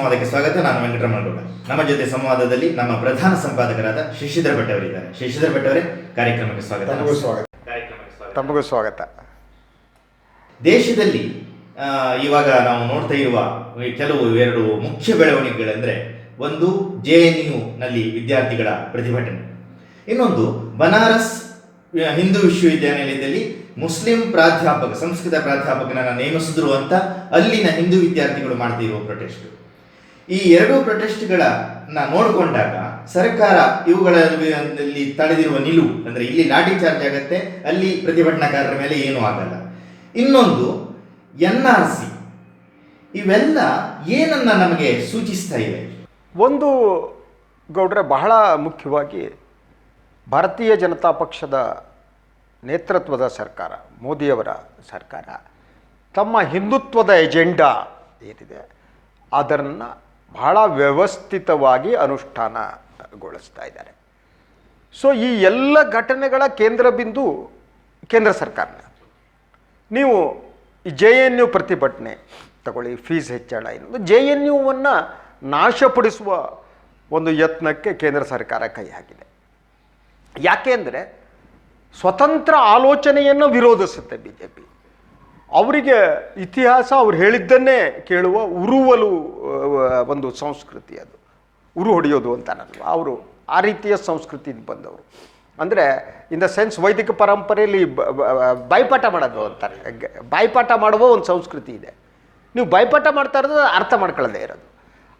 ಸಂವಾದಕ್ಕೆ ಸ್ವಾಗತ. ನಾನು ವೆಂಕಟರಮಣಗೌಡ ನಮ್ಮ ಜೊತೆ ಸಂವಾದದಲ್ಲಿ ನಮ್ಮ ಪ್ರಧಾನ ಸಂಪಾದಕರಾದ ಶಶಿಧರ್ ಭಟ್ ಅವರಿದ್ದಾರೆ. ಶಶಿಧರ್ ಭಟ್ ಅವರೇ ಕಾರ್ಯಕ್ರಮಕ್ಕೆ ಸ್ವಾಗತ. ತಮಗೂ ಸ್ವಾಗತ. ತಮಗೂ ಸ್ವಾಗತ. ದೇಶದಲ್ಲಿ ಇವಾಗ ನಾವು ನೋಡ್ತಾ ಇರುವ ಕೆಲವು ಎರಡು ಮುಖ್ಯ ಬೆಳವಣಿಗೆಗಳೆಂದರೆ ಒಂದು ಜೆ ಎನ್ ಯು ನಲ್ಲಿ ವಿದ್ಯಾರ್ಥಿಗಳ ಪ್ರತಿಭಟನೆ. ಇನ್ನೊಂದು ಬನಾರಸ್ ಹಿಂದೂ ವಿಶ್ವವಿದ್ಯಾನಿಲಯದಲ್ಲಿ ಮುಸ್ಲಿಂ ಪ್ರಾಧ್ಯಾಪಕ ಸಂಸ್ಕೃತ ಪ್ರಾಧ್ಯಾಪಕನನ್ನ ನೇಮಿಸಿದ್ರು ಅಂತ ಅಲ್ಲಿನ ಹಿಂದೂ ವಿದ್ಯಾರ್ಥಿಗಳು ಮಾಡ್ತಾ ಇರುವ ಪ್ರೊಟೆಸ್ಟ್ ಈ ಎರಡೂ ಪ್ರೊಟೆಸ್ಟ್ಗಳನ್ನ ನೋಡಿಕೊಂಡಾಗ ಸರ್ಕಾರ ಇವುಗಳಲ್ಲಿ ತಳೆದಿರುವ ನಿಲುವು, ಅಂದ್ರೆ ಇಲ್ಲಿ ಲಾಠಿ ಚಾರ್ಜ್ ಆಗತ್ತೆ, ಅಲ್ಲಿ ಪ್ರತಿಭಟನಾಕಾರರ ಮೇಲೆ ಏನೂ ಆಗಲ್ಲ. ಇನ್ನೊಂದು, ಎನ್ ಆರ್ ಸಿ. ಇವೆಲ್ಲ ಏನನ್ನ ನಮಗೆ ಸೂಚಿಸ್ತಾ ಇವೆ? ಒಂದು ಗೌಡ್ರೆ, ಬಹಳ ಮುಖ್ಯವಾಗಿ ಭಾರತೀಯ ಜನತಾ ಪಕ್ಷದ ನೇತೃತ್ವದ ಸರ್ಕಾರ, ಮೋದಿಯವರ ಸರ್ಕಾರ, ತಮ್ಮ ಹಿಂದುತ್ವದ ಎಜೆಂಡಾ ಏನಿದೆ, ಅದನ್ನು ಬಹಳ ವ್ಯವಸ್ಥಿತವಾಗಿ ಅನುಷ್ಠಾನಗೊಳಿಸ್ತಾ ಇದ್ದಾರೆ. ಸೊ ಈ ಎಲ್ಲ ಘಟನೆಗಳ ಕೇಂದ್ರ ಬಿಂದು ಕೇಂದ್ರ ಸರ್ಕಾರ ನೀವು ಈ ಜೆ ಎನ್ ಯು ಪ್ರತಿಭಟನೆ ತಗೊಳ್ಳಿ, ಫೀಸ್ ಹೆಚ್ಚಳ ಎನ್ನುವುದು ಜೆ ಎನ್ ಯುವನ್ನು ನಾಶಪಡಿಸುವ ಒಂದು ಯತ್ನಕ್ಕೆ ಕೇಂದ್ರ ಸರ್ಕಾರ ಕೈ ಹಾಕಿದೆ. ಯಾಕೆಂದರೆ ಸ್ವತಂತ್ರ ಆಲೋಚನೆಯನ್ನು ವಿರೋಧಿಸುತ್ತೆ ಬಿ ಜೆ ಪಿ. ಅವರಿಗೆ ಇತಿಹಾಸ ಅವ್ರು ಹೇಳಿದ್ದನ್ನೇ ಕೇಳುವ ಉರುವಲು ಒಂದು ಸಂಸ್ಕೃತಿ ಅದು. ಉರು ಹೊಡೆಯೋದು ಅಂತಾನಲ್ವ ಅವರು ಆ ರೀತಿಯ ಸಂಸ್ಕೃತಿಯಿಂದ ಬಂದವರು. ಅಂದರೆ ಇನ್ ದ ಸೆನ್ಸ್ ವೈದಿಕ ಪರಂಪರೆಯಲ್ಲಿ ಬಾಯ್ಪಾಠ ಮಾಡೋದು ಅಂತಾರೆ. ಬಾಯ್ಪಾಠ ಮಾಡುವ ಒಂದು ಸಂಸ್ಕೃತಿ ಇದೆ. ನೀವು ಬಾಯ್ಪಾಠ ಮಾಡ್ತಾ ಇರೋದು, ಅರ್ಥ ಮಾಡ್ಕೊಳ್ಳದೇ ಇರೋದು.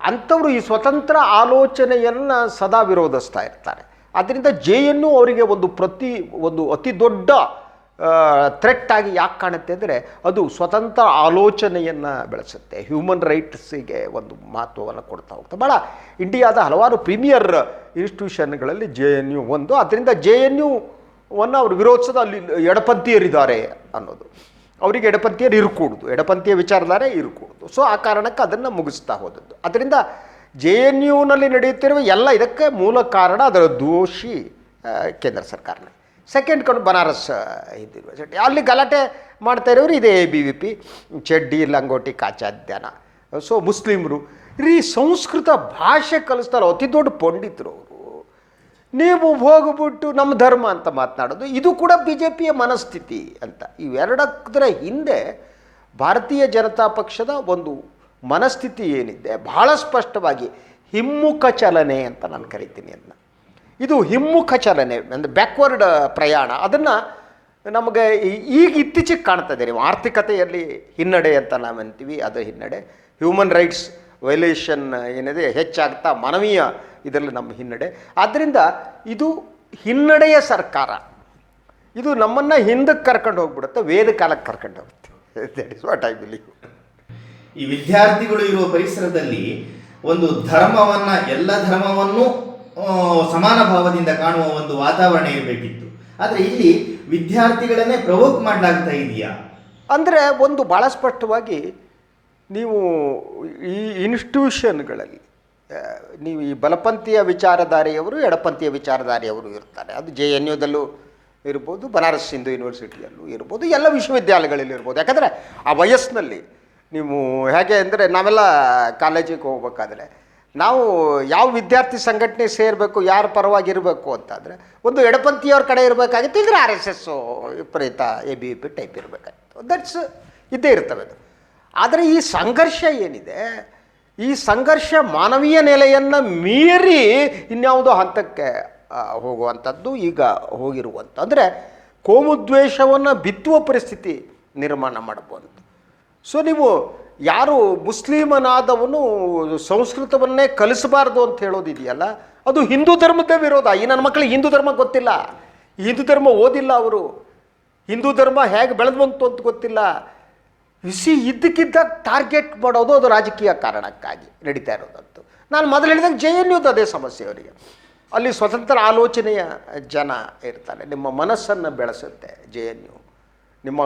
ಅಂಥವರು ಈ ಸ್ವತಂತ್ರ ಆಲೋಚನೆಯನ್ನು ಸದಾ ವಿರೋಧಿಸ್ತಾ ಇರ್ತಾರೆ. ಆದ್ದರಿಂದ ಜೆಯನ್ನು ಅವರಿಗೆ ಒಂದು ಪ್ರತಿ, ಒಂದು ಅತಿ ದೊಡ್ಡ ಥ್ರೆಟ್ ಆಗಿ ಯಾಕೆ ಕಾಣುತ್ತೆ ಅಂದರೆ ಅದು ಸ್ವತಂತ್ರ ಆಲೋಚನೆಯನ್ನು ಬೆಳೆಸುತ್ತೆ. ಹ್ಯೂಮನ್ ರೈಟ್ಸಿಗೆ ಒಂದು ಮಹತ್ವವನ್ನು ಕೊಡ್ತಾ ಹೋಗ್ತದೆ ಭಾಳ ಇಂಡಿಯಾದ ಹಲವಾರು ಪ್ರೀಮಿಯರ್ ಇನ್ಸ್ಟಿಟ್ಯೂಷನ್ಗಳಲ್ಲಿ ಜೆ ಎನ್ ಯು ಒಂದು. ಅದರಿಂದ ಜೆ ಎನ್ ಯುವನ್ನು ಅವರು ವಿರೋಧಿಸೋದು ಅಲ್ಲಿ ಎಡಪಂಥೀಯರಿದ್ದಾರೆ ಅನ್ನೋದು. ಅವರಿಗೆ ಎಡಪಂಥೀಯರು ಇರಕೂಡ್ದು. ಎಡಪಂಥೀಯ ವಿಚಾರಧಾರೆ ಇರಕೂಡ್ದು. ಸೊ ಆ ಕಾರಣಕ್ಕೆ ಅದನ್ನು ಮುಗಿಸ್ತಾ ಹೋದದ್ದು. ಅದರಿಂದ ಜೆ ಎನ್ ಯುನಲ್ಲಿ ನಡೆಯುತ್ತಿರುವ ಎಲ್ಲ ಇದಕ್ಕೆ ಮೂಲ ಕಾರಣ ಅದರ ದೋಷಿ ಕೇಂದ್ರ ಸರ್ಕಾರನೇ. ಸೆಕೆಂಡ್ ಕಡೆ ಬನಾರಸ್ ಇದ್ದಿರುವ ಯೂನಿವರ್ಸಿಟಿ ಅಲ್ಲಿ ಗಲಾಟೆ ಮಾಡ್ತಾ ಇರೋರು ಇದೇ ಎ ಬಿ ವಿ ಪಿ ಚಡ್ಡಿ, ಲಂಗೋಟಿ, ಕಾಚಾಧ್ಯಾನ. ಸೊ ಮುಸ್ಲಿಮರು ರೀ ಸಂಸ್ಕೃತ ಭಾಷೆ ಕಲಿಸ್ತಾರೆ. ಅತಿ ದೊಡ್ಡ ಪಂಡಿತರು ಅವರು. ನೀವು ಹೋಗ್ಬಿಟ್ಟು ನಮ್ಮ ಧರ್ಮ ಅಂತ ಮಾತನಾಡೋದು, ಇದು ಕೂಡ ಬಿ ಜೆ ಪಿಯ ಮನಸ್ಥಿತಿ ಅಂತ. ಇವೆರಡಕ್ಕರ ಹಿಂದೆ ಭಾರತೀಯ ಜನತಾ ಪಕ್ಷದ ಒಂದು ಮನಸ್ಥಿತಿ ಏನಿದೆ, ಬಹಳ ಸ್ಪಷ್ಟವಾಗಿ ಹಿಮ್ಮುಖ ಚಲನೆ ಅಂತ ನಾನು ಕರಿತೀನಿ ಅದನ್ನ ಇದು ಹಿಮ್ಮುಖ ಚಲನೆ, ಅಂದರೆ ಬ್ಯಾಕ್ವರ್ಡ್ ಪ್ರಯಾಣ. ಅದನ್ನು ನಮಗೆ ಈಗ ಇತ್ತೀಚೆಗೆ ಕಾಣ್ತದೆ ನೀವು ಆರ್ಥಿಕತೆಯಲ್ಲಿ ಹಿನ್ನಡೆ ಅಂತ ನಾವು ಅಂತೀವಿ, ಅದು ಹಿನ್ನಡೆ. ಹ್ಯೂಮನ್ ರೈಟ್ಸ್ ವೈಲೇಷನ್ ಏನಿದೆ, ಹೆಚ್ಚಾಗ್ತಾ ಮಾನವೀಯ ಇದರಲ್ಲಿ ನಮ್ಮ ಹಿನ್ನಡೆ. ಆದ್ದರಿಂದ ಇದು ಹಿನ್ನಡೆಯ ಸರ್ಕಾರ. ಇದು ನಮ್ಮನ್ನು ಹಿಂದಕ್ಕೆ ಕರ್ಕೊಂಡು ಹೋಗ್ಬಿಡುತ್ತೆ, ವೇದ ಕಾಲಕ್ಕೆ ಕರ್ಕೊಂಡು ಹೋಗುತ್ತೆ that is what I believe ಈ ವಿದ್ಯಾರ್ಥಿಗಳು ಇರುವ ಪರಿಸರದಲ್ಲಿ ಒಂದು ಧರ್ಮವನ್ನು, ಎಲ್ಲ ಧರ್ಮವನ್ನು ಸಮಾನ ಭಾವದಿಂದ ಕಾಣುವ ಒಂದು ವಾತಾವರಣ ಇರಬೇಕಿತ್ತು. ಆದರೆ ಇಲ್ಲಿ ವಿದ್ಯಾರ್ಥಿಗಳನ್ನೇ ಪ್ರವೋಕ್ ಮಾಡಲಾಗ್ತಾ ಇದೆಯಾ? ಅಂದರೆ ಒಂದು ಭಾಳ ಸ್ಪಷ್ಟವಾಗಿ ನೀವು ಈ ಇನ್ಸ್ಟಿಟ್ಯೂಷನ್ಗಳಲ್ಲಿ ನೀವು ಈ ಬಲಪಂಥೀಯ ವಿಚಾರಧಾರೆಯವರು, ಎಡಪಂಥೀಯ ವಿಚಾರಧಾರೆಯವರು ಇರ್ತಾರೆ. ಅದು ಜೆ ಎನ್ ಯುದಲ್ಲೂ ಇರ್ಬೋದು, ಬನಾರಸ್ ಹಿಂದೂ ಯೂನಿವರ್ಸಿಟಿಯಲ್ಲೂ ಇರ್ಬೋದು, ಎಲ್ಲ ವಿಶ್ವವಿದ್ಯಾಲಯಗಳಲ್ಲಿ ಇರ್ಬೋದು. ಯಾಕಂದರೆ ಆ ವಯಸ್ಸಿನಲ್ಲಿ ನೀವು ಹೇಗೆ ಅಂದರೆ ನಾವೆಲ್ಲ ಕಾಲೇಜಿಗೆ ಹೋಗ್ಬೇಕಾದ್ರೆ ನಾವು ಯಾವ ವಿದ್ಯಾರ್ಥಿ ಸಂಘಟನೆ ಸೇರಬೇಕು, ಯಾರ ಪರವಾಗಿರಬೇಕು ಅಂತಂದರೆ, ಒಂದು ಎಡಪಂಥಿಯವ್ರ ಕಡೆ ಇರಬೇಕಾಗಿತ್ತು ಇದ್ರೆ ಆರ್ ಎಸ್ ಎಸ್ಸು ವಿಪರೀತ ಎ ಬಿ ಪಿ ಟೈಪ್ ಇರಬೇಕಾಗಿತ್ತು. ದಟ್ಸ್ ಇದ್ದೇ ಇರ್ತವೆ ಅದು. ಆದರೆ ಈ ಸಂಘರ್ಷ ಏನಿದೆ, ಈ ಸಂಘರ್ಷ ಮಾನವೀಯ ನೆಲೆಯನ್ನು ಮೀರಿ ಇನ್ಯಾವುದೋ ಹಂತಕ್ಕೆ ಹೋಗುವಂಥದ್ದು ಈಗ ಹೋಗಿರುವಂಥ ಅಂದರೆ ಕೋಮುದ್ವೇಷವನ್ನು ಬಿತ್ತುವ ಪರಿಸ್ಥಿತಿ ನಿರ್ಮಾಣ ಮಾಡಬಹುದು. ಸೊ ನೀವು ಯಾರು ಮುಸ್ಲಿಮನಾದವನು ಸಂಸ್ಕೃತವನ್ನೇ ಕಲಿಸಬಾರ್ದು ಅಂತ ಹೇಳೋದಿದೆಯಲ್ಲ, ಅದು ಹಿಂದೂ ಧರ್ಮದ ವಿರೋಧ. ಈ ನನ್ನ ಮಕ್ಕಳಿಗೆ ಹಿಂದೂ ಧರ್ಮ ಗೊತ್ತಿಲ್ಲ. ಹಿಂದೂ ಧರ್ಮ ಓದಿಲ್ಲ ಅವರು. ಹಿಂದೂ ಧರ್ಮ ಹೇಗೆ ಬೆಳೆದು ಬಂತು ಅಂತ ಗೊತ್ತಿಲ್ಲ. ಬಿಸಿ ಇದ್ದಕ್ಕಿದ್ದಾಗ ಟಾರ್ಗೆಟ್ ಮಾಡೋದು ಅದು ರಾಜಕೀಯ ಕಾರಣಕ್ಕಾಗಿ ನಡೀತಾ ಇರೋದಂತು. ನಾನು ಮೊದಲು ಹೇಳಿದಂಗೆ ಜೆ ಎನ್ ಯುದು ಅದೇ ಸಮಸ್ಯೆ ಅವರಿಗೆ. ಅಲ್ಲಿ ಸ್ವತಂತ್ರ ಆಲೋಚನೆಯ ಜನ ಇರ್ತಾರೆ. ನಿಮ್ಮ ಮನಸ್ಸನ್ನು ಬೆಳೆಸುತ್ತೆ ಜೆ ಎನ್ ಯು. ನಿಮ್ಮ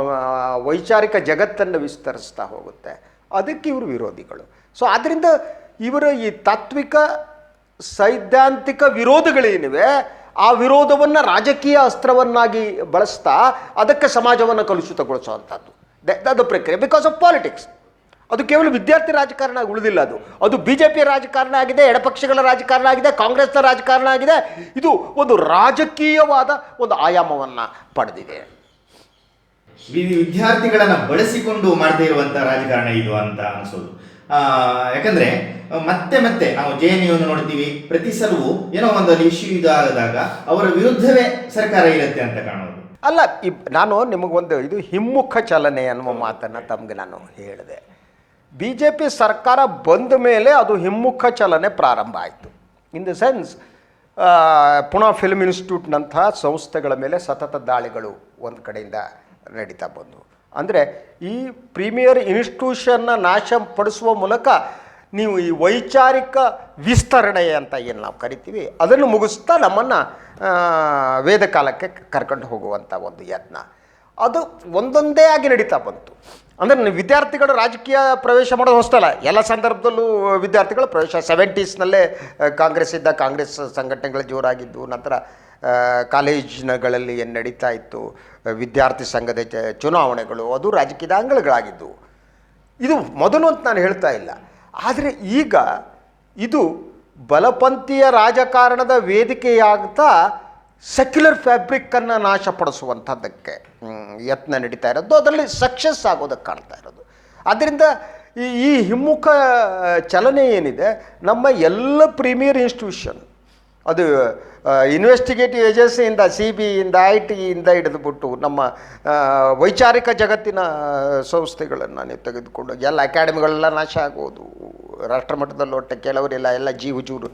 ವೈಚಾರಿಕ ಜಗತ್ತನ್ನು ವಿಸ್ತರಿಸ್ತಾ ಹೋಗುತ್ತೆ. ಅದಕ್ಕೆ ಇವರು ವಿರೋಧಿಗಳು. ಸೊ ಆದ್ದರಿಂದ ಇವರ ಈ ತಾತ್ವಿಕ, ಸೈದ್ಧಾಂತಿಕ ವಿರೋಧಗಳೇನಿವೆ ಆ ವಿರೋಧವನ್ನು ರಾಜಕೀಯ ಅಸ್ತ್ರವನ್ನಾಗಿ ಬಳಸ್ತಾ ಅದಕ್ಕೆ ಸಮಾಜವನ್ನು ಕಲುಷಿತಗೊಳಿಸುವಂಥದ್ದು ದ ಪ್ರಕ್ರಿಯೆ. ಬಿಕಾಸ್ ಆಫ್ ಪಾಲಿಟಿಕ್ಸ್ ಅದು ಕೇವಲ ವಿದ್ಯಾರ್ಥಿ ರಾಜಕಾರಣ ಉಳಿದಿಲ್ಲ ಅದು. ಅದು ಬಿ ಜೆ ಪಿ ರಾಜಕಾರಣ ಆಗಿದೆ, ಎಡಪಕ್ಷಗಳ ರಾಜಕಾರಣ ಆಗಿದೆ, ಕಾಂಗ್ರೆಸ್ನ ರಾಜಕಾರಣ ಆಗಿದೆ. ಇದು ಒಂದು ರಾಜಕೀಯವಾದ ಒಂದು ಆಯಾಮವನ್ನು ಪಡೆದಿದೆ. ವಿದ್ಯಾರ್ಥಿಗಳನ್ನ ಬಳಸಿಕೊಂಡು ಮಾಡ್ತಾ ಇರುವಂಥ ರಾಜಕಾರಣ ಇದು ಅಂತ ಅನಿಸೋದು. ಯಾಕಂದ್ರೆ, ಮತ್ತೆ ಮತ್ತೆ ನಾವು ಜೆ ಎನ್ ಯುವನ್ನು ನೋಡ್ತೀವಿ. ಪ್ರತಿ ಸಲವೂ ಏನೋ ಒಂದು ಇಶ್ಯೂ ಇದಾದಾಗ ಅವರ ವಿರುದ್ಧವೇ ಸರ್ಕಾರ ಇರುತ್ತೆ ಅಂತ ಕಾಣೋದು. ಅಲ್ಲ ನಾನು ನಿಮಗೊಂದು ಇದು ಹಿಮ್ಮುಖ ಚಲನೆ ಅನ್ನುವ ಮಾತನ್ನು ತಮಗೆ ನಾನು ಹೇಳಿದೆ. ಬಿ ಜೆ ಪಿ ಸರ್ಕಾರ ಬಂದ ಮೇಲೆ ಅದು ಹಿಮ್ಮುಖ ಚಲನೆ ಪ್ರಾರಂಭ ಆಯಿತು. In the sense Pune film ಇನ್ಸ್ಟಿಟ್ಯೂಟ್ನಂತಹ ಸಂಸ್ಥೆಗಳ ಮೇಲೆ ಸತತ ದಾಳಿಗಳು ಒಂದು ಕಡೆಯಿಂದ ನಡೀತಾ ಬಂದವು ಅಂದರೆ ಈ ಪ್ರೀಮಿಯರ್ ಇನ್ಸ್ಟಿಟ್ಯೂಷನ್ನ ನಾಶಪಡಿಸುವ ಮೂಲಕ ನೀವು ಈ ವೈಚಾರಿಕ ವಿಸ್ತರಣೆ ಅಂತ ಏನು ನಾವು ಕರಿತೀವಿ, ಅದನ್ನು ಮುಗಿಸ್ತಾ ನಮ್ಮನ್ನು ವೇದ ಕಾಲಕ್ಕೆ ಕರ್ಕೊಂಡು ಹೋಗುವಂಥ ಒಂದು ಯತ್ನ. ಅದು ಒಂದೊಂದೇ ಆಗಿ ನಡೀತಾ ಬಂತು. ಅಂದರೆ ವಿದ್ಯಾರ್ಥಿಗಳು ರಾಜಕೀಯ ಪ್ರವೇಶ ಮಾಡೋದು ಹೊಸ್ತಲ್ಲ ಎಲ್ಲ ಸಂದರ್ಭದಲ್ಲೂ ವಿದ್ಯಾರ್ಥಿಗಳು ಪ್ರವೇಶ. ಸೆವೆಂಟೀಸ್ನಲ್ಲೇ ಕಾಂಗ್ರೆಸ್ ಇದ್ದ ಕಾಂಗ್ರೆಸ್ ಸಂಘಟನೆಗಳು ಜೋರಾಗಿದ್ದು, ನಂತರ ಕಾಲೇಜಿನಗಳಲ್ಲಿ ಏನು ನಡೀತಾ ಇತ್ತು, ವಿದ್ಯಾರ್ಥಿ ಸಂಘದ ಚುನಾವಣೆಗಳು, ಅದು ರಾಜಕೀಯದ ಅಂಗಳಗಳಾಗಿದ್ದವು ಇದು ಮೊದಲು ಅಂತ ನಾನು ಹೇಳ್ತಾ ಇಲ್ಲ. ಆದರೆ ಈಗ ಇದು ಬಲಪಂಥೀಯ ರಾಜಕಾರಣದ ವೇದಿಕೆಯಾಗ್ತಾ ಸೆಕ್ಯುಲರ್ ಫ್ಯಾಬ್ರಿಕ್ಕನ್ನು ನಾಶಪಡಿಸುವಂಥದ್ದಕ್ಕೆ ಯತ್ನ ನಡೀತಾ ಇರೋದು. ಅದರಲ್ಲಿ ಸಕ್ಸಸ್ ಆಗೋದಕ್ಕೆ ಕಾಣ್ತಾ ಇರೋದು. ಆದ್ದರಿಂದ ಈ ಹಿಮ್ಮುಖ ಚಲನೆ ಏನಿದೆ, ನಮ್ಮ ಎಲ್ಲ ಪ್ರೀಮಿಯರ್ ಇನ್ಸ್ಟಿಟ್ಯೂಷನ್ ಅದು ಇನ್ವೆಸ್ಟಿಗೇಟಿವ್ ಏಜೆನ್ಸಿಯಿಂದ ಸಿ ಬಿ ಇಂದ ಐ ಟಿಯಿಂದ ಹಿಡಿದುಬಿಟ್ಟು ನಮ್ಮ ವೈಚಾರಿಕ ಜಗತ್ತಿನ ಸಂಸ್ಥೆಗಳನ್ನು ನೀವು ತೆಗೆದುಕೊಂಡು ಎಲ್ಲ ಅಕಾಡೆಮಿಗಳೆಲ್ಲ ನಾಶ ಆಗೋದು. ರಾಷ್ಟ್ರಮಟ್ಟದಲ್ಲಿ ಒಟ್ಟೆ ಕೆಲವರೆಲ್ಲ, ಎಲ್ಲ ಜಿ ಹುಜೂರು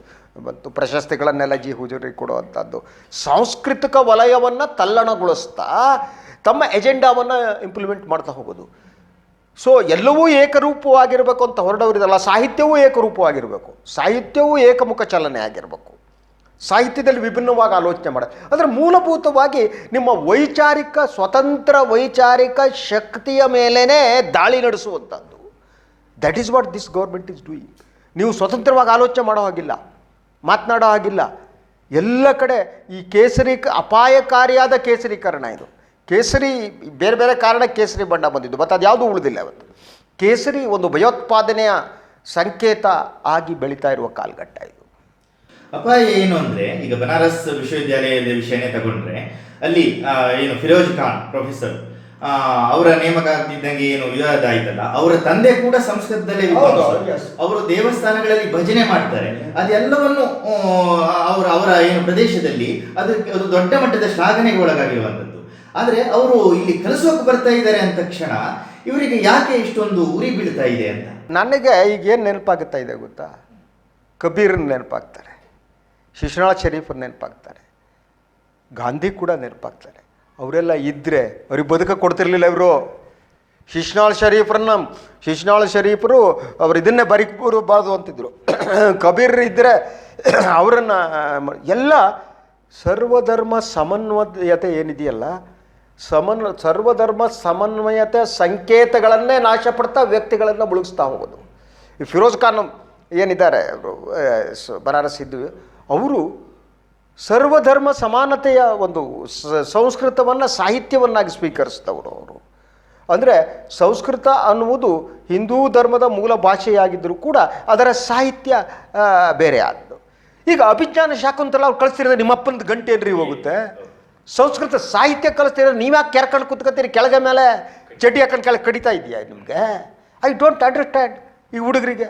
ಮತ್ತು ಪ್ರಶಸ್ತಿಗಳನ್ನೆಲ್ಲ ಜಿ ಹುಜೂರಿಗೆ ಕೊಡುವಂಥದ್ದು. ಸಾಂಸ್ಕೃತಿಕ ವಲಯವನ್ನು ತಲ್ಲಣಗೊಳಿಸ್ತಾ ತಮ್ಮ ಎಜೆಂಡಾವನ್ನು ಇಂಪ್ಲಿಮೆಂಟ್ ಮಾಡ್ತಾ ಹೋಗೋದು. ಸೊ ಎಲ್ಲವೂ ಏಕರೂಪವಾಗಿರಬೇಕು ಅಂತ ಹೊರಡವರಿದಲ್ಲ ಸಾಹಿತ್ಯವೂ ಏಕರೂಪವಾಗಿರಬೇಕು. ಸಾಹಿತ್ಯವೂ ಏಕಮುಖ ಚಲನೆ ಆಗಿರಬೇಕು. ಸಾಹಿತ್ಯದಲ್ಲಿ ವಿಭಿನ್ನವಾಗಿ ಆಲೋಚನೆ ಮಾಡ ಅಂದರೆ ಮೂಲಭೂತವಾಗಿ ನಿಮ್ಮ ವೈಚಾರಿಕ, ಸ್ವತಂತ್ರ ವೈಚಾರಿಕ ಶಕ್ತಿಯ ಮೇಲೇ ದಾಳಿ ನಡೆಸುವಂಥದ್ದು that is what this government is doing ನೀವು ಸ್ವತಂತ್ರವಾಗಿ ಆಲೋಚನೆ ಮಾಡೋ ಹಾಗಿಲ್ಲ, ಮಾತನಾಡೋ ಹಾಗಿಲ್ಲ. ಎಲ್ಲ ಕಡೆ ಈ ಕೇಸರಿ ಅಪಾಯಕಾರಿಯಾದ ಕೇಸರೀಕರಣ ಇದು. ಕೇಸರಿ, ಬೇರೆ ಬೇರೆ ಕಾರಣ ಕೇಸರಿ ಬಣ್ಣ ಬಂದಿದ್ದು ಮತ್ತು ಅದು ಯಾವುದೂ ಉಳಿದಿಲ್ಲ ಅವತ್ತು ಕೇಸರಿ ಒಂದು ಭಯೋತ್ಪಾದನೆಯ ಸಂಕೇತ ಆಗಿ ಬೆಳೀತಾ ಇರುವ ಕಾಲಘಟ್ಟ ಇದು. ಅಪಾಯ ಏನು ಅಂದ್ರೆ ಈಗ ಬನಾರಸ್ ವಿಶ್ವವಿದ್ಯಾಲಯದ ವಿಷಯನೇ ತಗೊಂಡ್ರೆ ಅಲ್ಲಿ ಏನು ಫಿರೋಜ್ ಖಾನ್ ಪ್ರೊಫೆಸರ್ ಆ, ಅವರ ನೇಮಕ ಆಗ್ತಿದ್ದಂಗೆ ಏನು ವಿವಾದ ಆಯ್ತಲ್ಲ ಅವರ ತಂದೆ ಕೂಡ ಸಂಸ್ಕೃತದಲ್ಲೇ. ಅವರು ದೇವಸ್ಥಾನಗಳಲ್ಲಿ ಭಜನೆ ಮಾಡ್ತಾರೆ. ಅದೆಲ್ಲವನ್ನು ಅವರ ಅವರ ಏನು ಪ್ರದೇಶದಲ್ಲಿ ಅದಕ್ಕೆ ಅದು ದೊಡ್ಡ ಮಟ್ಟದ ಶ್ಲಾಘನೆಗೆ ಒಳಗಾಗಿರುವಂಥದ್ದು. ಆದ್ರೆ ಅವರು ಇಲ್ಲಿ ಕಲಸೋಕೆ ಬರ್ತಾ ಇದ್ದಾರೆ ಅಂದ ತಕ್ಷಣ ಇವರಿಗೆ ಯಾಕೆ ಇಷ್ಟೊಂದು ಉರಿ ಬೀಳ್ತಾ ಇದೆ ಅಂತ? ನನಗೆ ಈಗ ಏನು ನೆನಪಾಗುತ್ತಾ ಇದೆ ಗೊತ್ತಾ? ಕಬೀರ್ ನೆನಪಾಗ್ತಾರೆ. ಶಿಶುನಾಳ್ ಶರೀಫರು ನೆನಪಾಗ್ತಾರೆ. ಗಾಂಧಿ ಕೂಡ ನೆನಪಾಗ್ತಾರೆ. ಅವರೆಲ್ಲ ಇದ್ದರೆ ಅವ್ರಿಗೆ ಬದುಕ ಕೊಡ್ತಿರ್ಲಿಲ್ಲ ಇವರು. ಶಿಶುನಾಳ್ ಶರೀಫರನ್ನ ಶಿಶುನಾಳ್ ಶರೀಫರು ಅವ್ರು ಇದನ್ನೇ ಬರೀಬಾರ್ದು ಅಂತಿದ್ರು. ಕಬೀರ್ ಇದ್ದರೆ ಅವರನ್ನು, ಎಲ್ಲ ಸರ್ವಧರ್ಮ ಸಮನ್ವಯತೆ ಏನಿದೆಯಲ್ಲ, ಸಮನ್, ಸರ್ವಧರ್ಮ ಸಮನ್ವಯತೆ ಸಂಕೇತಗಳನ್ನೇ ನಾಶಪಡ್ತಾ ವ್ಯಕ್ತಿಗಳನ್ನು ಮುಳುಗಿಸ್ತಾ ಹೋಗೋದು. ಈ ಫಿರೋಜ್ ಖಾನ್ ಏನಿದ್ದಾರೆ ಬನಾರಸ್ ಇದ್ದು ಅವರು ಸರ್ವಧರ್ಮ ಸಮಾನತೆಯ ಒಂದು ಸಂಸ್ಕೃತವನ್ನು ಸಾಹಿತ್ಯವನ್ನಾಗಿ ಸ್ವೀಕರಿಸಿದವರು ಅವರು. ಅಂದರೆ ಸಂಸ್ಕೃತ ಅನ್ನುವುದು ಹಿಂದೂ ಧರ್ಮದ ಮೂಲ ಭಾಷೆಯಾಗಿದ್ದರೂ ಕೂಡ ಅದರ ಸಾಹಿತ್ಯ ಬೇರೆ ಆದ್ದು. ಈಗ ಅಭಿಜ್ಞಾನ ಶಾಕುಂತಲ ಅವ್ರು ಕಳಿಸ್ತಿರೋದು ನಿಮ್ಮಪ್ಪನ ಗಂಟೆ ಏನ್ರಿ ಹೋಗುತ್ತೆ. ಸಂಸ್ಕೃತ ಸಾಹಿತ್ಯ ಕಲಿಸ್ತಿರೋ ನೀವ್ಯಾಕೆ ಕೆರ್ಕೊಂಡು ಕುತ್ಕೋತೀರಿ ಕೆಳಗೆ ಮೇಲೆ ಚಡ್ಡಿ ಹಾಕೊಂಡು ಕೆಳಗೆ ಕಡಿತಾ ಇದೆಯಾ ನಿಮಗೆ? ಐ ಡೋಂಟ್ ಅಂಡರ್ಸ್ಟ್ಯಾಂಡ್ ಈ ಹುಡುಗರಿಗೆ.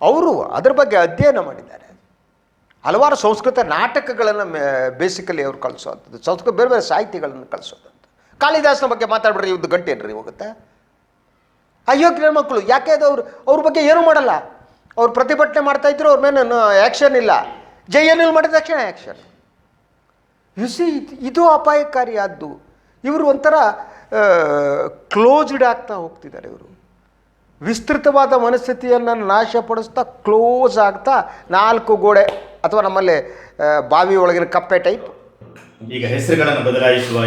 ಅವರು ಅದ್ರ ಬಗ್ಗೆ ಅಧ್ಯಯನ ಮಾಡಿದ್ದಾರೆ. ಹಲವಾರು ಸಂಸ್ಕೃತ ನಾಟಕಗಳನ್ನು ಬೇಸಿಕಲಿ ಅವ್ರು ಕಳಿಸೋವಂಥದ್ದು ಸಂಸ್ಕೃತ ಬೇರೆ ಬೇರೆ ಸಾಹಿತ್ಯಗಳನ್ನು ಕಳಿಸೋದಂತ. ಕಾಳಿದಾಸನ ಬಗ್ಗೆ ಮಾತಾಡ್ಬಿಡ್ರಿ ಇವ್ದು ಗಂಟೆ ಏನ್ರಿ ಹೋಗುತ್ತೆ ಅಯೋಗ್ಯ ಮಕ್ಕಳು, ಯಾಕೆ ಅದು ಅವ್ರು, ಅವ್ರ ಬಗ್ಗೆ ಏನೂ ಮಾಡಲ್ಲ. ಅವ್ರು ಪ್ರತಿಭಟನೆ ಮಾಡ್ತಾ ಇದ್ರು, ಅವ್ರ ಮೇಲೆ ಆ್ಯಕ್ಷನ್ ಇಲ್ಲ. ಜೈ ಎನ್ಎಲ್ ಮಾಡಿದ ತಕ್ಷಣ ಆ್ಯಕ್ಷನ್ ಸಿ ಇದು ಅಪಾಯಕಾರಿಯಾದ್ದು. ಇವರು ಒಂಥರ ಕ್ಲೋಸ್ಡ್ ಆಗ್ತಾ ಹೋಗ್ತಿದ್ದಾರೆ ಇವರು. ವಿಸ್ತೃತವಾದ ಮನಸ್ಥಿತಿಯನ್ನು ನಾಶಪಡಿಸ್ತಾ ಕ್ಲೋಸ್ ಆಗ್ತಾ ನಾಲ್ಕು ಗೋಡೆ. ಅಥವಾ ನಮ್ಮಲ್ಲಿ ಬಾವಿ ಒಳಗಿನ ಕಪ್ಪೆ ಟೈಪ್ ಈಗ ಹೆಸರುಗಳನ್ನು ಬದಲಾಯಿಸುವ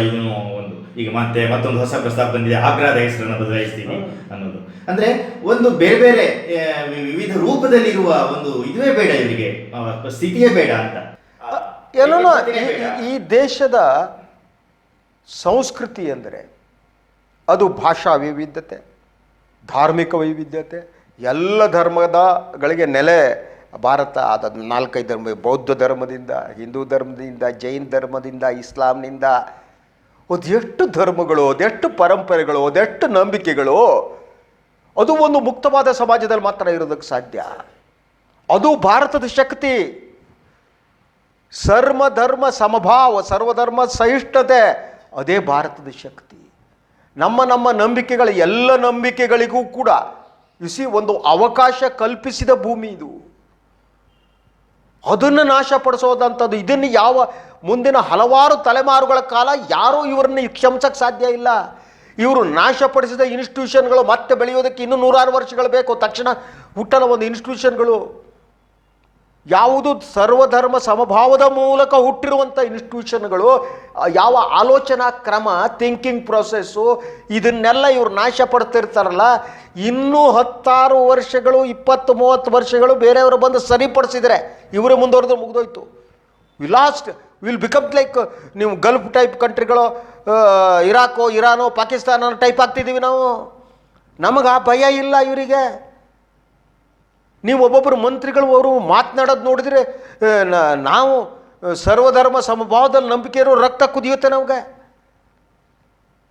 ಒಂದು ಈಗ ಮತ್ತೆ ಮತ್ತೊಂದು ಹೊಸ ಪ್ರಸ್ತಾಪ ಬಂದಿದೆ ಆಗ್ರಾದ ಹೆಸರನ್ನು ಬದಲಾಯಿಸ್ತೀನಿ ಅನ್ನೋದು. ಅಂದ್ರೆ ಒಂದು ಬೇರೆ ಬೇರೆ ವಿವಿಧ ರೂಪದಲ್ಲಿರುವ ಒಂದು ಇದುವೇ ಬೇಡ ಇವರಿಗೆ ಸ್ಥಿತಿಯೇ ಬೇಡ ಅಂತ. ಏನೋ ಈ ದೇಶದ ಸಂಸ್ಕೃತಿ ಅಂದರೆ ಅದು ಭಾಷಾ ವೈವಿಧ್ಯತೆ ಧಾರ್ಮಿಕ ವೈವಿಧ್ಯತೆ ಎಲ್ಲ ಧರ್ಮದಗಳಿಗೆ ನೆಲೆ ಭಾರತ ಅದ ನಾಲ್ಕೈದು ಧರ್ಮ, ಬೌದ್ಧ ಧರ್ಮದಿಂದ, ಹಿಂದೂ ಧರ್ಮದಿಂದ, ಜೈನ್ ಧರ್ಮದಿಂದ, ಇಸ್ಲಾಂನಿಂದ ಅದೆಷ್ಟು ಧರ್ಮಗಳು ಅದೆಷ್ಟು ಪರಂಪರೆಗಳು ಅದೆಷ್ಟು ನಂಬಿಕೆಗಳು, ಅದು ಒಂದು ಮುಕ್ತವಾದ ಸಮಾಜದಲ್ಲಿ ಮಾತ್ರ ಇರೋದಕ್ಕೆ ಸಾಧ್ಯ. ಅದು ಭಾರತದ ಶಕ್ತಿ. ಸರ್ವ ಧರ್ಮ ಸಮಭಾವ, ಸರ್ವಧರ್ಮ ಸಹಿಷ್ಣುತೆ, ಅದೇ ಭಾರತದ ಶಕ್ತಿ. ನಮ್ಮ ನಮ್ಮ ನಂಬಿಕೆಗಳ ಎಲ್ಲ ನಂಬಿಕೆಗಳಿಗೂ ಕೂಡ ಇಸಿ ಒಂದು ಅವಕಾಶ ಕಲ್ಪಿಸಿದ ಭೂಮಿ ಇದು. ಅದನ್ನು ನಾಶಪಡಿಸೋದಂಥದ್ದು ಇದನ್ನು ಯಾವ ಮುಂದಿನ ಹಲವಾರು ತಲೆಮಾರುಗಳ ಕಾಲ ಯಾರೂ ಇವರನ್ನು ಕ್ಷಮಿಸಕ್ಕೆ ಸಾಧ್ಯ ಇಲ್ಲ. ಇವರು ನಾಶಪಡಿಸಿದ ಇನ್ಸ್ಟಿಟ್ಯೂಷನ್ಗಳು ಮತ್ತೆ ಬೆಳೆಯೋದಕ್ಕೆ ಇನ್ನೂ ನೂರಾರು ವರ್ಷಗಳು ಬೇಕು. ತಕ್ಷಣ ಹುಟ್ಟಲ ಒಂದು ಇನ್ಸ್ಟಿಟ್ಯೂಷನ್ಗಳು ಯಾವುದು ಸರ್ವಧರ್ಮ ಸಮಭಾವದ ಮೂಲಕ ಹುಟ್ಟಿರುವಂಥ ಇನ್ಸ್ಟಿಟ್ಯೂಷನ್ಗಳು ಯಾವ ಆಲೋಚನಾ ಕ್ರಮ ಥಿಂಕಿಂಗ್ ಪ್ರೊಸೆಸ್ಸು ಇದನ್ನೆಲ್ಲ ಇವರು ನಾಶ ಪಡ್ತಿರ್ತಾರಲ್ಲ, ಇನ್ನೂ ಹತ್ತಾರು ವರ್ಷಗಳು, ಇಪ್ಪತ್ತು, ಮೂವತ್ತು ವರ್ಷಗಳು ಬೇರೆಯವರು ಬಂದು ಸರಿಪಡಿಸಿದರೆ ಇವರೇ ಮುಂದುವರೆದು ಮುಗಿದೋಯ್ತು. We last will become like ನೀವು ಗಲ್ಫ್ ಟೈಪ್ ಕಂಟ್ರಿಗಳು ಇರಾಕೋ, ಇರಾನೋ, ಪಾಕಿಸ್ತಾನ ಟೈಪ್ ಆಗ್ತಿದ್ದೀವಿ ನಾವು. ನಮಗೆ ಆ ಭಯ ಇಲ್ಲ ಇವರಿಗೆ. ನೀವು ಒಬ್ಬೊಬ್ಬರು ಮಂತ್ರಿಗಳು ಅವರು ಮಾತನಾಡೋದು ನೋಡಿದರೆ ನಾವು ಸರ್ವಧರ್ಮ ಸಮಭಾವದಲ್ಲಿ ನಂಬಿಕೆ ಇರೋ ರಕ್ತ ಕುದಿಯುತ್ತೆ ನಮಗೆ.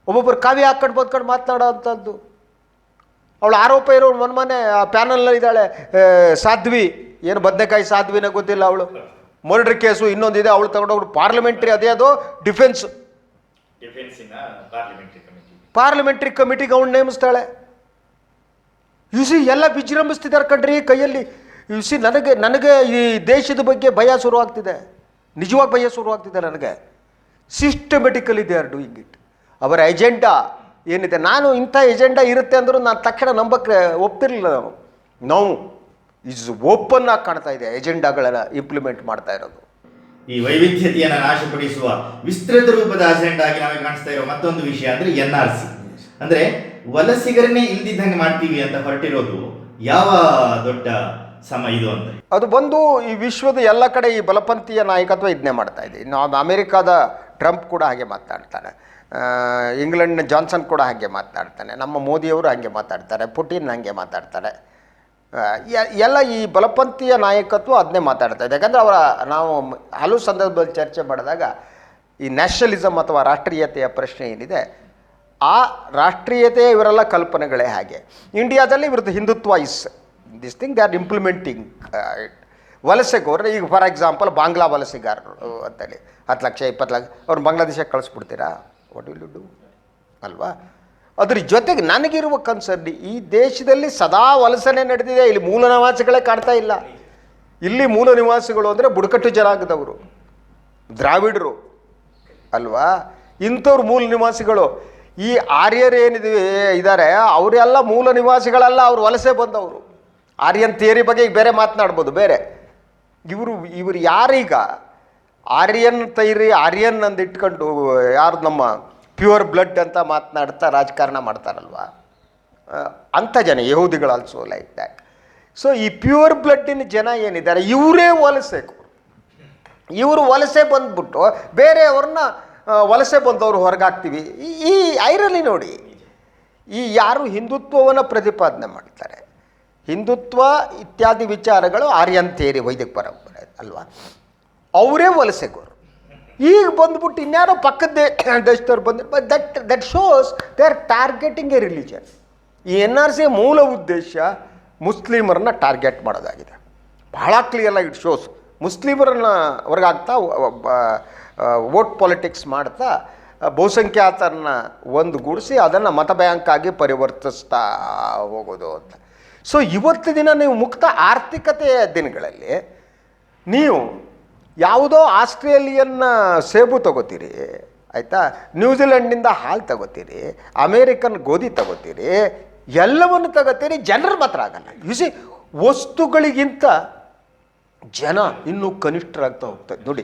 ಒಬ್ಬೊಬ್ಬರು ಕಾವ್ಯ ಹಾಕೊಂಡು ಬಂದ್ಕೊಂಡು ಮಾತನಾಡೋ ಅಂಥದ್ದು. ಅವಳು ಆರೋಪ ಇರೋ ಮೊನ್ನೆ ಆ ಪ್ಯಾನಲ್ನಲ್ಲಿ ಇದ್ದಾಳೆ ಸಾಧ್ವಿ. ಏನು ಬದನೆಕಾಯಿ ಸಾಧ್ವಿನ ಗೊತ್ತಿಲ್ಲ ಅವಳು. ಮರ್ಡ್ರ್ ಕೇಸು ಇನ್ನೊಂದಿದೆ ಅವಳು ತಗೊಂಡೋಗ್ರು ಪಾರ್ಲಿಮೆಂಟ್ರಿ ಅದೇ ಅದು ಡಿಫೆನ್ಸ್. ಪಾರ್ಲಿಮೆಂಟ್ರಿ ಕಮಿಟಿಗೆ ಅವಳು ನೇಮಿಸ್ತಾಳೆ. ಸಿ ಎಲ್ಲ ವಿಜೃಂಭಿಸ್ತಿದ್ದಾರೆ ಕಣ್ರಿ ಕೈಯಲ್ಲಿ. ಯುಸಿ ನನಗೆ ನನಗೆ ಈ ದೇಶದ ಬಗ್ಗೆ ಭಯ ಶುರುವಾಗ್ತಿದೆ. ನಿಜವಾಗಿ ಭಯ ಶುರುವಾಗ್ತಿದೆ ನನಗೆ. Systematically they are doing it ಅವರ ಎಜೆಂಡಾ ಏನಿದೆ? ನಾನು ಇಂಥ ಎಜೆಂಡಾ ಇರುತ್ತೆ ಅಂದರೂ ನಾನು ತಕ್ಷಣ ನಂಬಕ್ಕೆ ಒಪ್ತಿರಲಿಲ್ಲ ನಾನು. ನಾವು ಇಸ್ ಓಪನ್ ಆಗಿ ಕಾಣ್ತಾ ಇದೆ ಎಜೆಂಡಾಗಳೆಲ್ಲ ಇಂಪ್ಲಿಮೆಂಟ್ ಮಾಡ್ತಾ ಇರೋದು. ಈ ವೈವಿಧ್ಯತೆಯನ್ನು ನಾಶಪಡಿಸುವ ವಿಸ್ತೃತ ರೂಪದ ಅಜೆಂಡಾಗಿ ನಮಗೆ ಕಾಣಿಸ್ತಾ ಇರೋ ಮತ್ತೊಂದು ವಿಷಯ ಅಂದ್ರೆ ಎನ್ ಆರ್ ಸಿ ಅಂದ್ರೆ ವಲಸಿಗರನ್ನೇ ಇಲ್ದಿದ್ದಂಗೆ ಮಾಡ್ತೀವಿ ಅಂತ ಹೊರಟಿರೋದು ಯಾವ ದೊಡ್ಡ ಸಮ ಇದು ಅಂತ? ಅದು ಬಂದು ಈ ವಿಶ್ವದ ಎಲ್ಲ ಕಡೆ ಈ ಬಲಪಂಥೀಯ ನಾಯಕತ್ವ ಇದನ್ನೇ ಮಾಡ್ತಾ ಇದೆ. ಅದು ಅಮೆರಿಕಾದ ಟ್ರಂಪ್ ಕೂಡ ಹಾಗೆ ಮಾತಾಡ್ತಾನೆ. ಇಂಗ್ಲೆಂಡ್ನ ಜಾನ್ಸನ್ ಕೂಡ ಹಾಗೆ ಮಾತಾಡ್ತಾನೆ. ನಮ್ಮ ಮೋದಿಯವರು ಹಾಗೆ ಮಾತಾಡ್ತಾರೆ. ಪುಟಿನ್ ಹಾಗೆ ಮಾತಾಡ್ತಾರೆ. ಎಲ್ಲ ಈ ಬಲಪಂಥೀಯ ನಾಯಕತ್ವ ಅದನ್ನೇ ಮಾತಾಡ್ತಾ ಇದೆ. ಯಾಕಂದರೆ ಅವರ ನಾವು ಹಲವು ಸಂದರ್ಭದಲ್ಲಿ ಚರ್ಚೆ ಮಾಡಿದಾಗ ಈ ನ್ಯಾಷನಲಿಸಮ್ ಅಥವಾ ರಾಷ್ಟ್ರೀಯತೆಯ ಪ್ರಶ್ನೆ ಏನಿದೆ ಆ ರಾಷ್ಟ್ರೀಯತೆ ಇವರೆಲ್ಲ ಕಲ್ಪನೆಗಳೇ ಹಾಗೆ. ಇಂಡಿಯಾದಲ್ಲಿ ಇವ್ರದ್ದು Hindutva is this thing they are implementing ವಲಸೆಗೋರ್ರೆ ಈಗ ಫಾರ್ ಎಕ್ಸಾಂಪಲ್ ಬಾಂಗ್ಲಾ ವಲಸೆಗಾರರು ಅಂತೇಳಿ, ಹತ್ತು ಲಕ್ಷ, ಇಪ್ಪತ್ತು ಲಕ್ಷ, ಅವ್ರು ಬಾಂಗ್ಲಾದೇಶಕ್ಕೆ ಕಳಿಸ್ಬಿಡ್ತೀರಾ? ವಾಟ್ ವಿಲ್ ಯು ಡೂ ಅಲ್ವಾ? ಅದ್ರ ಜೊತೆಗೆ ನನಗಿರುವ ಕನ್ಸರ್ನ್ ಈ ದೇಶದಲ್ಲಿ ಸದಾ ವಲಸನೆ ನಡೆದಿದೆ, ಇಲ್ಲಿ ಮೂಲ ನಿವಾಸಿಗಳೇ ಕಾಣ್ತಾ ಇಲ್ಲ. ಇಲ್ಲಿ ಮೂಲ ನಿವಾಸಿಗಳು ಅಂದರೆ ಬುಡಕಟ್ಟು ಜನಾಂಗದವರು, ದ್ರಾವಿಡರು, ಅಲ್ವಾ? ಇಂಥವ್ರು ಮೂಲ ನಿವಾಸಿಗಳು. ಈ ಆರ್ಯರು ಏನಿದೆ ಇದ್ದಾರೆ ಅವರೆಲ್ಲ ಮೂಲ ನಿವಾಸಿಗಳೆಲ್ಲ ಅವ್ರು ವಲಸೆ ಬಂದವರು. ಆರ್ಯನ್ ಥಿಯರಿ ಬಗ್ಗೆ ಈಗ ಬೇರೆ ಮಾತನಾಡ್ಬೋದು, ಬೇರೆ. ಇವರು ಇವರು ಯಾರೀಗ? ಆರ್ಯನ್ ತೈರಿ ಆರ್ಯನ್ ಅಂದು ಇಟ್ಕೊಂಡು ಯಾರು ನಮ್ಮ ಪ್ಯೂರ್ ಬ್ಲಡ್ ಅಂತ ಮಾತನಾಡ್ತಾ ರಾಜಕಾರಣ ಮಾಡ್ತಾರಲ್ವ? ಅಂಥ ಜನ, ಯಹೂದಿಗಳು ಆಲ್ಸೋ ಲೈಕ್ ದ್ಯಾಟ್ ಸೊ ಈ ಪ್ಯೂರ್ ಬ್ಲಡ್ಡಿನ ಜನ ಏನಿದ್ದಾರೆ, ಇವರೇ ವಲಸೆ ಇವರು ವಲಸೆ ಬಂದ್ಬಿಟ್ಟು ಬೇರೆಯವ್ರನ್ನ ವಲಸೆ ಬಂದವರು ಹೊರಗಾಗ್ತೀವಿ. ಈ- ಐರಲ್ಲಿ ನೋಡಿ, ಈ ಯಾರು ಹಿಂದುತ್ವವನ್ನು ಪ್ರತಿಪಾದನೆ ಮಾಡ್ತಾರೆ ಹಿಂದುತ್ವ ಇತ್ಯಾದಿ ವಿಚಾರಗಳು ಆರ್ಯನ್ ಥೇರಿ ವೈದಿಕ ಪರಂಪರೆ ಅಲ್ವಾ? ಅವರೇ ವಲಸೆಗೋರು. ಈಗ ಬಂದ್ಬಿಟ್ಟು ಇನ್ಯಾರೋ ಪಕ್ಕದ ದೇಶದವ್ರು ದೇಶದವ್ರು but that that shows they are targeting a religion ಈ ಎನ್ ಆರ್ ಸಿ ಮೂಲ ಉದ್ದೇಶ ಮುಸ್ಲಿಮರನ್ನ ಟಾರ್ಗೆಟ್ ಮಾಡೋದಾಗಿದೆ. ಬಹಳ ಕ್ಲಿಯರ್ ಆಗಿ ಇಟ್ ಶೋಸ್ ಮುಸ್ಲಿಮರನ್ನ ಹೊರಗಾಗ್ತಾ ವೋಟ್ ಪಾಲಿಟಿಕ್ಸ್ ಮಾಡ್ತಾ ಬಹುಸಂಖ್ಯಾತರನ್ನ ಒಂದುಗೂಡಿಸಿ ಅದನ್ನು ಮತ ಬ್ಯಾಂಕ್ ಆಗಿ ಪರಿವರ್ತಿಸ್ತಾ ಹೋಗೋದು ಅಂತ. ಸೊ ಇವತ್ತು ದಿನ ನೀವು ಮುಕ್ತ ಆರ್ಥಿಕತೆಯ ದಿನಗಳಲ್ಲಿ ನೀವು ಯಾವುದೋ ಆಸ್ಟ್ರೇಲಿಯನ್ನ ಸೇಬು ತಗೋತೀರಿ, ಆಯಿತಾ? ನ್ಯೂಜಿಲೆಂಡ್ನಿಂದ ಹಾಲು ತಗೋತೀರಿ, ಅಮೇರಿಕನ್ ಗೋಧಿ ತಗೋತೀರಿ, ಎಲ್ಲವನ್ನು ತಗೋತೀರಿ, ಜನರು ಮಾತ್ರ ಆಗಲ್ಲ. ಯುಸಿ ವಸ್ತುಗಳಿಗಿಂತ ಜನ ಇನ್ನೂ ಕನಿಷ್ಠರಾಗ್ತಾ ಹೋಗ್ತದೆ ನೋಡಿ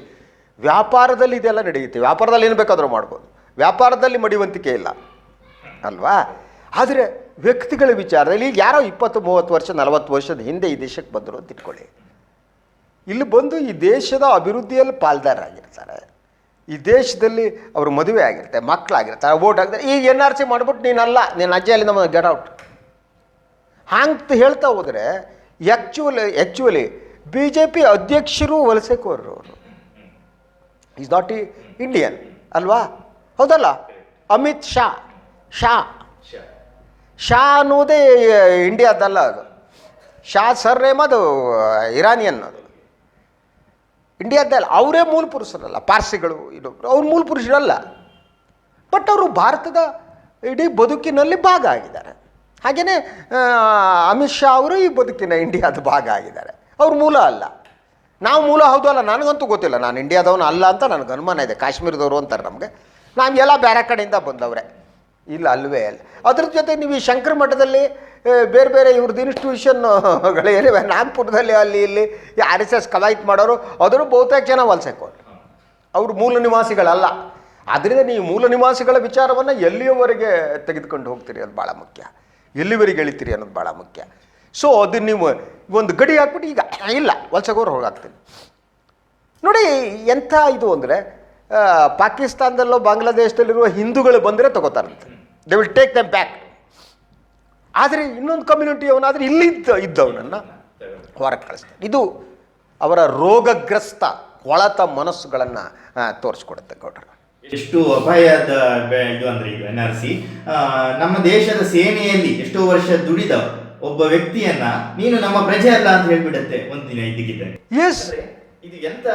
ವ್ಯಾಪಾರದಲ್ಲಿ ಇದೆಲ್ಲ ನಡೆಯುತ್ತೆ. ವ್ಯಾಪಾರದಲ್ಲಿ ಏನು ಬೇಕಾದರೂ ಮಾಡ್ಬೋದು. ವ್ಯಾಪಾರದಲ್ಲಿ ಮಡಿವಂತಿಕೆ ಇಲ್ಲ. ಅಲ್ವಾ? ಆದರೆ ವ್ಯಕ್ತಿಗಳ ವಿಚಾರದಲ್ಲಿ ಯಾರೋ ಇಪ್ಪತ್ತು, ಮೂವತ್ತು ವರ್ಷ, ನಲವತ್ತು ವರ್ಷದ ಹಿಂದೆ ಈ ದೇಶಕ್ಕೆ ಬಂದರು ಅಂತ ಇಟ್ಕೊಳ್ಳಿ. ಇಲ್ಲಿ ಬಂದು ಈ ದೇಶದ ಅಭಿವೃದ್ಧಿಯಲ್ಲಿ ಪಾಲ್ದಾರರಾಗಿರ್ತಾರೆ ಈ ದೇಶದಲ್ಲಿ ಅವರು ಮದುವೆ ಆಗಿರ್ತಾರೆ ಮಕ್ಕಳಾಗಿರ್ತಾರೆ, ವೋಟ್ ಆಗಿರ್ತಾರೆ ಈಗ ಎನ್ ಆರ್ ಸಿ ಮಾಡ್ಬಿಟ್ಟು ನೀನಲ್ಲ ನೀನು ಅಜ್ಜಿಯಲ್ಲಿ ನಮ್ಮ ಗೆಟ್ ಔಟ್ ಹಾಂಗೆ ಹೇಳ್ತಾ ಹೋದರೆ actually actually B J P ಅಧ್ಯಕ್ಷರು ವಲಸೆಕೋರರು ಅವರು. ಈಸ್ ನಾಟ್ ಇ ಇಂಡಿಯನ್ ಅಲ್ವಾ? ಹೌದಲ್ಲ? ಅಮಿತ್ ಶಾ. ಶಾ. ಶಾ. ಅನ್ನೋದೇ ಇಂಡಿಯಾದಲ್ಲ ಅದು. ಶಾ ಸರ್ ನೇಮ್ ಅದು ಇರಾನಿಯನ್ ಅದು. ಇಂಡಿಯಾದಲ್ಲ ಅವರೇ ಮೂಲ ಪುರುಷರಲ್ಲ ಪಾರ್ಸಿಗಳು ಇನ್ನೊಬ್ರು ಅವ್ರು ಮೂಲ ಪುರುಷರಲ್ಲ. ಬಟ್ ಅವರು ಭಾರತದ ಇಡೀ ಬದುಕಿನಲ್ಲಿ ಭಾಗ ಆಗಿದ್ದಾರೆ. ಹಾಗೆಯೇ ಅಮಿತ್ ಶಾ ಅವರು ಈ ಬದುಕಿನ ಇಂಡಿಯಾದ ಭಾಗ ಆಗಿದ್ದಾರೆ. ಅವ್ರ ಮೂಲ ಅಲ್ಲ. ನಾವು ಮೂಲ ಹೌದು ಅಲ್ಲ, ನನಗಂತೂ ಗೊತ್ತಿಲ್ಲ. ನಾನು ಇಂಡಿಯಾದವನು ಅಲ್ಲ ಅಂತ ನನಗೆ ಅನುಮಾನ ಇದೆ. ಕಾಶ್ಮೀರದವರು ಅಂತಾರೆ ನಮಗೆ. ನಮಗೆಲ್ಲ ಬೇರೆ ಕಡೆಯಿಂದ ಬಂದವ್ರೆ. ಇಲ್ಲ, ಅಲ್ವೇ ಅಲ್ಲ. ಅದ್ರ ಜೊತೆ ನೀವು ಈ ಶಂಕರ ಮಠದಲ್ಲಿ ಬೇರೆ ಬೇರೆ ಇವ್ರದ್ದು ಇನ್ಸ್ಟಿಟ್ಯೂಷನ್ಗಳು ಏನಿವೆ ನಾಗ್ಪುರದಲ್ಲಿ, ಅಲ್ಲಿ, ಇಲ್ಲಿ ಆರ್ ಎಸ್ ಎಸ್ ಕವಾಯತ್ ಮಾಡೋರು ಅದರೂ ಬಹುತೇಕ ಜನ ವಲಸೆಕೋರು. ಅವರು ಮೂಲ ನಿವಾಸಿಗಳಲ್ಲ. ಆದ್ದರಿಂದ ನೀವು ಮೂಲ ನಿವಾಸಿಗಳ ವಿಚಾರವನ್ನು ಎಲ್ಲಿಯವರೆಗೆ ತೆಗೆದುಕೊಂಡು ಹೋಗ್ತೀರಿ ಅದು ಭಾಳ ಮುಖ್ಯ. ಎಲ್ಲಿವರೆಗೆ ಎಳಿತೀರಿ ಅನ್ನೋದು ಭಾಳ ಮುಖ್ಯ. ಸೊ ಅದು ನೀವು ಒಂದು ಗಡಿ ಹಾಕ್ಬಿಟ್ಟು ಈಗ ಇಲ್ಲ, ವಲಸೆಗೋರು ಹೋಗಾಕ್ತೀನಿ ನೋಡಿ, ಎಂಥ ಇದು ಅಂದರೆ ಪಾಕಿಸ್ತಾನದಲ್ಲೋ ಬಾಂಗ್ಲಾದೇಶದಲ್ಲಿರುವ ಹಿಂದೂಗಳು ಬಂದರೆ ತಗೋತಾರಂತೆ. They will take them back ಆದರೆ ಇನ್ನೊಂದು ಕಮ್ಯುನಿಟಿ ಅವನಾದರೆ ಇಲ್ಲಿದ್ದ, ಇದ್ದವನನ್ನು ಹೊರಗೆ ಕಳಿಸ್ತಾರೆ. ಇದು ಅವರ ರೋಗಗ್ರಸ್ತ ಕೊಳತ ಮನಸ್ಸುಗಳನ್ನು ತೋರಿಸ್ಕೊಡುತ್ತೆ ಗೌಡ್ರ. ಎಷ್ಟು ಅಪಾಯದ ಇದು ಅಂದ್ರೆ ಎನ್ ಆರ್ ಸಿ ನಮ್ಮ ದೇಶದ ಸೇನೆಯಲ್ಲಿ ಎಷ್ಟೋ ವರ್ಷ ದುಡಿದ ಒಬ್ಬ ವ್ಯಕ್ತಿಯನ್ನ ನೀನು ನಮ್ಮ ಪ್ರಜೆ ಅಲ್ಲ ಅಂತ ಹೇಳ್ಬಿಡತ್ತೆ ಒಂದಿನ ಇದ್ದಕ್ಕಿದ್ದಂಗೆ ಎಸ್ ಇದು ಎಂತ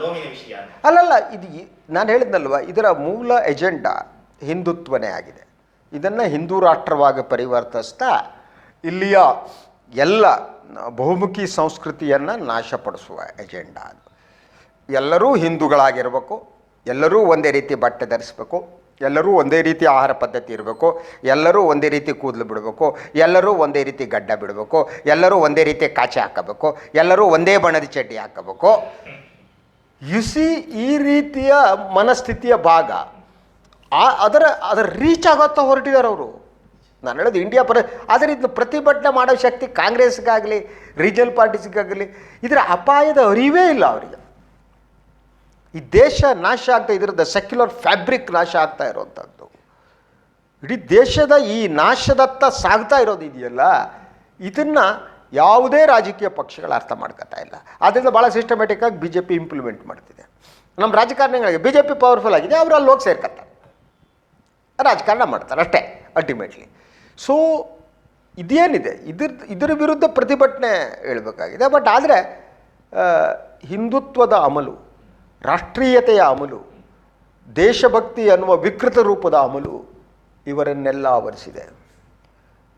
ನೋವಿನ ವಿಷಯ ಅಲ್ಲಲ್ಲ ಇದು ನಾನು ಹೇಳಿದ್ನಲ್ವ ಇದರ ಮೂಲ ಎಜೆಂಡಾ ಹಿಂದುತ್ವನೇ ಆಗಿದೆ. ಇದನ್ನು ಹಿಂದೂ ರಾಷ್ಟ್ರವಾಗಿ ಪರಿವರ್ತಿಸ್ತಾ ಇಲ್ಲಿಯ ಎಲ್ಲ ಬಹುಮುಖಿ ಸಂಸ್ಕೃತಿಯನ್ನು ನಾಶಪಡಿಸುವ ಎಜೆಂಡಾ ಅದು. ಎಲ್ಲರೂ ಹಿಂದೂಗಳಾಗಿರಬೇಕು ಎಲ್ಲರೂ ಒಂದೇ ರೀತಿ ಬಟ್ಟೆ ಧರಿಸ್ಬೇಕು ಎಲ್ಲರೂ ಒಂದೇ ರೀತಿ ಆಹಾರ ಪದ್ಧತಿ ಇರಬೇಕು, ಎಲ್ಲರೂ ಒಂದೇ ರೀತಿ ಕೂದಲು ಬಿಡಬೇಕು, ಎಲ್ಲರೂ ಒಂದೇ ರೀತಿ ಗಡ್ಡ ಬಿಡಬೇಕು, ಎಲ್ಲರೂ ಒಂದೇ ರೀತಿ ಕಾಚೆ ಹಾಕಬೇಕು, ಎಲ್ಲರೂ ಒಂದೇ ಬಣ್ಣದ ಚಡ್ಡಿ ಹಾಕಬೇಕು. ಯುಸಿ ಈ ರೀತಿಯ ಮನಸ್ಥಿತಿಯ ಭಾಗ, ಆ ಅದರ ಅದರ ರೀಚ್ ಆಗೋತ್ತ ಹೊರಟಿದ್ದಾರೆ ಅವರು. ನಾನು ಹೇಳೋದು ಇಂಡಿಯಾ ಪರ ಆದರೆ ಇದನ್ನು ಪ್ರತಿಭಟನೆ ಮಾಡೋ ಶಕ್ತಿ ಕಾಂಗ್ರೆಸ್ಗಾಗಲಿ ರೀಜನಲ್ ಪಾರ್ಟೀಸ್ಗಾಗಲಿ ಇದರ ಅಪಾಯದ ಅರಿವೇ ಇಲ್ಲ ಅವರಿಗೆ. ಈ ದೇಶ ನಾಶ ಆಗ್ತಾ ಇದರದ ಸೆಕ್ಯುಲರ್ ಫ್ಯಾಬ್ರಿಕ್ ನಾಶ ಆಗ್ತಾ ಇರೋವಂಥದ್ದು. ಇಡೀ ದೇಶದ ಈ ನಾಶದತ್ತ ಸಾಗ್ತಾ ಇರೋದು ಇದೆಯಲ್ಲ? ಇದನ್ನು ಯಾವುದೇ ರಾಜಕೀಯ ಪಕ್ಷಗಳು ಅರ್ಥ ಮಾಡ್ಕೋತಾ ಇಲ್ಲ. ಆದ್ದರಿಂದ ಭಾಳ ಸಿಸ್ಟಮೆಟಿಕ್ಕಾಗಿ ಬಿ ಜೆ ಪಿ ಇಂಪ್ಲಿಮೆಂಟ್ ಮಾಡ್ತಿದೆ. ನಮ್ಮ ರಾಜಕಾರಣಿಗಳಿಗೆ ಬಿ ಜೆ ಪಿ ಪವರ್ಫುಲ್ ಆಗಿದೆ, ಅವರು ಅಲ್ಲಿ ಹೋಗಿ ಸೇರ್ಕೊತಾರೆ ರಾಜಕಾರಣ ಮಾಡ್ತಾರೆ ಅಷ್ಟೇ ಅಲ್ಟಿಮೇಟ್ಲಿ ಸೊ ಇದೇನಿದೆ? ಇದ್ರ, ಇದರ ವಿರುದ್ಧ ಪ್ರತಿಭಟನೆ ಹೇಳಬೇಕಾಗಿದೆ. ಬಟ್ ಆದರೆ ಹಿಂದುತ್ವದ ಅಮಲು ರಾಷ್ಟ್ರೀಯತೆಯ ಅಮಲು, ದೇಶಭಕ್ತಿ ಅನ್ನುವ ವಿಕೃತ ರೂಪದ ಅಮಲು ಇವರನ್ನೆಲ್ಲ ಆವರಿಸಿದೆ.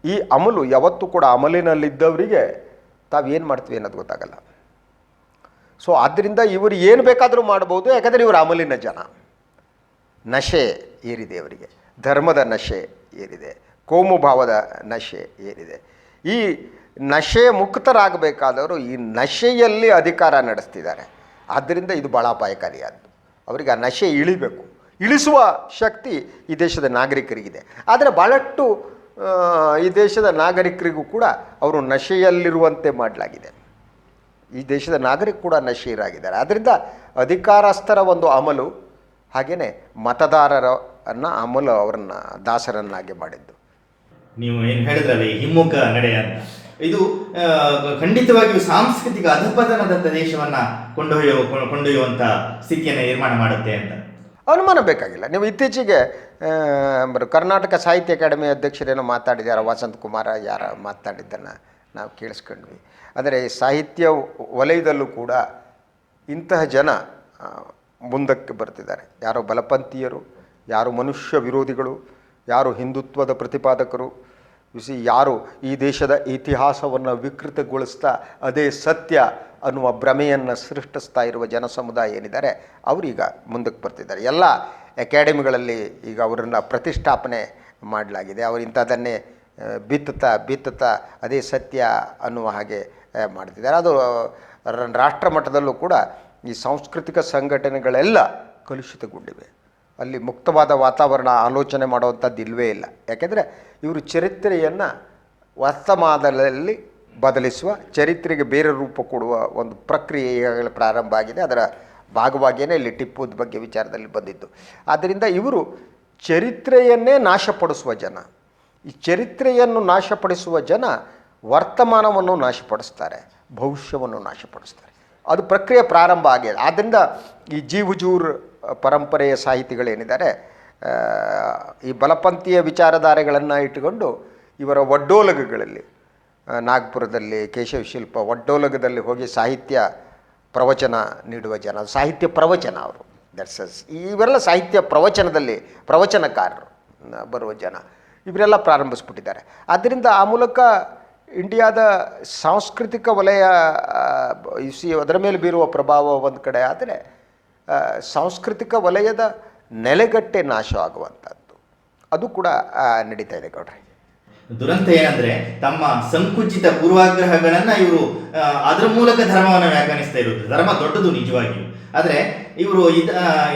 ಈ ಅಮಲು ಯಾವತ್ತೂ ಕೂಡ ಅಮಲಿನಲ್ಲಿದ್ದವರಿಗೆ ತಾವೇನು ಮಾಡ್ತೀವಿ ಅನ್ನೋದು ಗೊತ್ತಾಗಲ್ಲ. ಸೊ ಆದ್ದರಿಂದ ಇವರು ಏನು ಬೇಕಾದರೂ ಮಾಡ್ಬೋದು, ಯಾಕಂದರೆ ಇವರು ಅಮಲಿನ ಜನ. ನಶೆ ಏರಿದೆ ಅವರಿಗೆ, ಧರ್ಮದ ನಶೆ ಏರಿದೆ, ಕೋಮು ಭಾವದ ನಶೆ ಏರಿದೆ. ಈ ನಶೆ ಮುಕ್ತರಾಗಬೇಕಾದವರು ಈ ನಶೆಯಲ್ಲಿ ಅಧಿಕಾರ ನಡೆಸ್ತಿದ್ದಾರೆ. ಆದ್ದರಿಂದ ಇದು ಭಾಳ ಅಪಾಯಕಾರಿಯಾದ್ದು ಅವರಿಗೆ ಆ ನಶೆ ಇಳಿಬೇಕು. ಇಳಿಸುವ ಶಕ್ತಿ ಈ ದೇಶದ ನಾಗರಿಕರಿಗಿದೆ. ಆದರೆ ಭಾಳಷ್ಟು ಈ ದೇಶದ ನಾಗರಿಕರಿಗೂ ಕೂಡ ಅವರು ನಶೆಯಲ್ಲಿರುವಂತೆ ಮಾಡಲಾಗಿದೆ. ಈ ದೇಶದ ನಾಗರಿಕ ಕೂಡ ನಶೀರಾಗಿದ್ದಾರೆ. ಆದ್ದರಿಂದ ಅಧಿಕಾರಸ್ಥರ ಒಂದು ಅಮಲು ಹಾಗೆಯೇ ಮತದಾರರ ಅನ್ನ ಅಮಲು ಅವರನ್ನು ದಾಸರನ್ನಾಗಿ ಮಾಡಿದ್ದು. ನೀವು ಏನು ಹೇಳಿದ್ರಲ್ಲ ಹಿಮ್ಮುಖ ನಡೆಯ ಇದು ಖಂಡಿತವಾಗಿಯೂ ಸಾಂಸ್ಕೃತಿಕ ಅಧಪತನದ ದೇಶವನ್ನ ಕೊಂಡೊಯ್ಯುವ ಕೊಂಡೊಯ್ಯುವಂಥ ಸ್ಥಿತಿಯನ್ನು ನಿರ್ಮಾಣ ಮಾಡುತ್ತೆ ಅಂತ. ಅನುಮಾನ ಬೇಕಾಗಿಲ್ಲ. ನೀವು ಇತ್ತೀಚೆಗೆ ಕರ್ನಾಟಕ ಸಾಹಿತ್ಯ ಅಕಾಡೆಮಿ ಅಧ್ಯಕ್ಷರೇನೋ ಮಾತಾಡಿದ್ದಾರೆ ವಸಂತ್ ಕುಮಾರ, ಯಾರ ಮಾತಾಡಿದ್ದನ್ನು ನಾವು ಕೇಳಿಸ್ಕೊಂಡ್ವಿ. ಆದರೆ ಸಾಹಿತ್ಯ ವಲಯದಲ್ಲೂ ಕೂಡ ಇಂತಹ ಜನ ಮುಂದಕ್ಕೆ ಬರ್ತಿದ್ದಾರೆ. ಯಾರೋ ಬಲಪಂಥೀಯರು, ಯಾರು ಮನುಷ್ಯ ವಿರೋಧಿಗಳು, ಯಾರು ಹಿಂದುತ್ವದ ಪ್ರತಿಪಾದಕರು ಬಿಸಿ ಯಾರು ಈ ದೇಶದ ಇತಿಹಾಸವನ್ನು ವಿಕೃತಗೊಳಿಸ್ತಾ ಅದೇ ಸತ್ಯ ಅನ್ನುವ ಭ್ರಮೆಯನ್ನು ಸೃಷ್ಟಿಸ್ತಾ ಇರುವ ಜನ ಸಮುದಾಯ ಏನಿದ್ದಾರೆ ಅವರೀಗ ಮುಂದಕ್ಕೆ ಬರ್ತಿದ್ದಾರೆ. ಎಲ್ಲ ಅಕಾಡೆಮಿಗಳಲ್ಲಿ ಈಗ ಅವರನ್ನು ಪ್ರತಿಷ್ಠಾಪನೆ ಮಾಡಲಾಗಿದೆ. ಅವರು ಇಂಥದ್ದನ್ನೇ ಆ, ಬಿತ್ತುತ್ತಾ ಬಿತ್ತುತ್ತಾ ಅದೇ ಸತ್ಯ ಅನ್ನುವ ಹಾಗೆ ಮಾಡ್ತಿದ್ದಾರೆ. ಅದು ರಾಷ್ಟ್ರ ಮಟ್ಟದಲ್ಲೂ ಕೂಡ ಈ ಸಾಂಸ್ಕೃತಿಕ ಸಂಘಟನೆಗಳೆಲ್ಲ ಕಲುಷಿತಗೊಂಡಿವೆ. ಅಲ್ಲಿ ಮುಕ್ತವಾದ ವಾತಾವರಣ ಆಲೋಚನೆ ಮಾಡುವಂಥದ್ದು ಇಲ್ಲವೇ ಇಲ್ಲ. ಯಾಕೆಂದರೆ ಇವರು ಚರಿತ್ರೆಯನ್ನು ವರ್ತಮಾನದಲ್ಲಿ ಬದಲಿಸುವ, ಚರಿತ್ರೆಗೆ ಬೇರೆ ರೂಪ ಕೊಡುವ ಒಂದು ಪ್ರಕ್ರಿಯೆ ಈಗಾಗಲೇ ಪ್ರಾರಂಭ ಆಗಿದೆ. ಅದರ ಭಾಗವಾಗಿಯೇ ಇಲ್ಲಿ ಟಿಪ್ಪುದ ಬಗ್ಗೆ ವಿಚಾರದಲ್ಲಿ ಬಂದಿದ್ದು. ಆದ್ದರಿಂದ ಇವರು ಚರಿತ್ರೆಯನ್ನೇ ನಾಶಪಡಿಸುವ ಜನ. ಈ ಚರಿತ್ರೆಯನ್ನು ನಾಶಪಡಿಸುವ ಜನ ವರ್ತಮಾನವನ್ನು ನಾಶಪಡಿಸ್ತಾರೆ, ಭವಿಷ್ಯವನ್ನು ನಾಶಪಡಿಸ್ತಾರೆ. ಅದು ಪ್ರಕ್ರಿಯೆ ಪ್ರಾರಂಭ ಆಗಿದೆ. ಆದ್ದರಿಂದ ಈ ಜಿ ಹುಜೂರ್ ಪರಂಪರೆಯ ಸಾಹಿತಿಗಳೇನಿದ್ದಾರೆ ಈ ಬಲಪಂಥೀಯ ವಿಚಾರಧಾರೆಗಳನ್ನು ಇಟ್ಟುಕೊಂಡು ಇವರ ಒಡ್ಡೋಲಗಗಳಲ್ಲಿ ನಾಗ್ಪುರದಲ್ಲಿ ಕೇಶವಶಿಲ್ಪ ಒಡ್ಡೋಲಗದಲ್ಲಿ ಹೋಗಿ ಸಾಹಿತ್ಯ ಪ್ರವಚನ ನೀಡುವ ಜನ ಸಾಹಿತ್ಯ ಪ್ರವಚನ ಅವರು ದಟ್ಸ್ ಇವರೆಲ್ಲ ಸಾಹಿತ್ಯ ಪ್ರವಚನದಲ್ಲಿ ಪ್ರವಚನಕಾರರು ಬರುವ ಜನ ಇವರೆಲ್ಲ ಪ್ರಾರಂಭಿಸ್ಬಿಟ್ಟಿದ್ದಾರೆ. ಆದ್ದರಿಂದ ಆ ಮೂಲಕ ಇಂಡಿಯಾದ ಸಾಂಸ್ಕೃತಿಕ ವಲಯ see, ಅದರ ಮೇಲೆ ಬೀರುವ ಪ್ರಭಾವ ಒಂದು ಕಡೆ ಆದರೆ ಸಾಂಸ್ಕೃತಿಕ ವಲಯದ ನೆಲೆಗಟ್ಟೆ ನಾಶ ಆಗುವಂಥದ್ದು. ಅದು ಕೂಡ ನಡೀತಾ ಇದೆ ಗೌಡ್ರೆ. ದುರಂತ ಏನಂದ್ರೆ, ತಮ್ಮ ಸಂಕುಚಿತ ಪೂರ್ವಾಗ್ರಹಗಳನ್ನ ಇವರು ಅದರ ಮೂಲಕ ಧರ್ಮವನ್ನು ವ್ಯಾಖ್ಯಾನಿಸ್ತಾ ಇರುವುದು ಧರ್ಮ ದೊಡ್ಡದು ನಿಜವಾಗಿಯೂ. ಆದ್ರೆ, ಇವರು ಇದ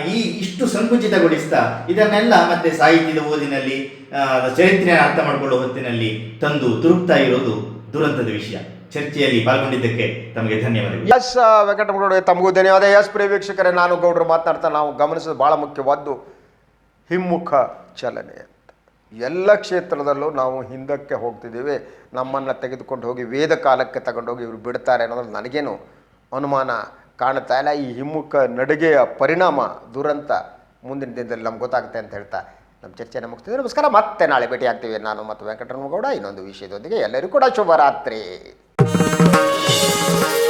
ಈ ಇಷ್ಟು ಸಂಕುಚಿತಗೊಳಿಸ್ತಾ, ಇದನ್ನೆಲ್ಲ ಮತ್ತೆ ಸಾಹಿತ್ಯದ ಓದಿನಲ್ಲಿ ಚರಿತ್ರೆಯನ್ನು ಅರ್ಥ ಮಾಡಿಕೊಳ್ಳುವ ಹೊತ್ತಿನಲ್ಲಿ ತಂದು ತುರುಕ್ತಾ ಇರೋದು ದುರಂತದ ವಿಷಯ. ಚರ್ಚೆಯಲ್ಲಿ ಪಾಲ್ಗೊಂಡಿದ್ದಕ್ಕೆ ತಮಗೆ ಧನ್ಯವಾದಗಳು. ಎಸ್ ವೆಂಕಟಮಗೌಡ ತಮಗೂ ಧನ್ಯವಾದ. ಎಸ್ ಪ್ರಿಯ ನಾನು ಗೌಡರು ಮಾತನಾಡ್ತಾ, ನಾವು ಗಮನಿಸೋದು ಭಾಳ ಮುಖ್ಯವಾದ್ದು ಹಿಮ್ಮುಖ ಚಲನೆ ಅಂತ. ಎಲ್ಲ ಕ್ಷೇತ್ರದಲ್ಲೂ ನಾವು ಹಿಂದಕ್ಕೆ ಹೋಗ್ತಿದ್ದೀವಿ. ನಮ್ಮನ್ನು ತೆಗೆದುಕೊಂಡು ಹೋಗಿ ವೇದ ಕಾಲಕ್ಕೆ ತಗೊಂಡೋಗಿ ಇವರು ಬಿಡ್ತಾರೆ ಅನ್ನೋದ್ರಲ್ಲಿ ನನಗೇನು ಅನುಮಾನ ಕಾಣ್ತಾ ಇಲ್ಲ. ಈ ಹಿಮ್ಮುಖ ನಡಿಗೆಯ ಪರಿಣಾಮ ದುರಂತ ಮುಂದಿನ ದಿನದಲ್ಲಿ ನಮ್ಗೆ ಗೊತ್ತಾಗುತ್ತೆ ಅಂತ ಹೇಳ್ತಾ ನಮ್ಮ ಚರ್ಚೆನ ಮುಗಿಸ್ತಿದ್ದೀವಿ. ನಮಸ್ಕಾರ. ಮತ್ತೆ ನಾಳೆ ಭೇಟಿ ಆಗ್ತೀವಿ ನಾನು ಮತ್ತು ವೆಂಕಟರಮಗೌಡ ಇನ್ನೊಂದು ವಿಷಯದೊಂದಿಗೆ ಎಲ್ಲರಿಗೂ ಕೂಡ ಶುಭರಾತ್ರಿ. はい。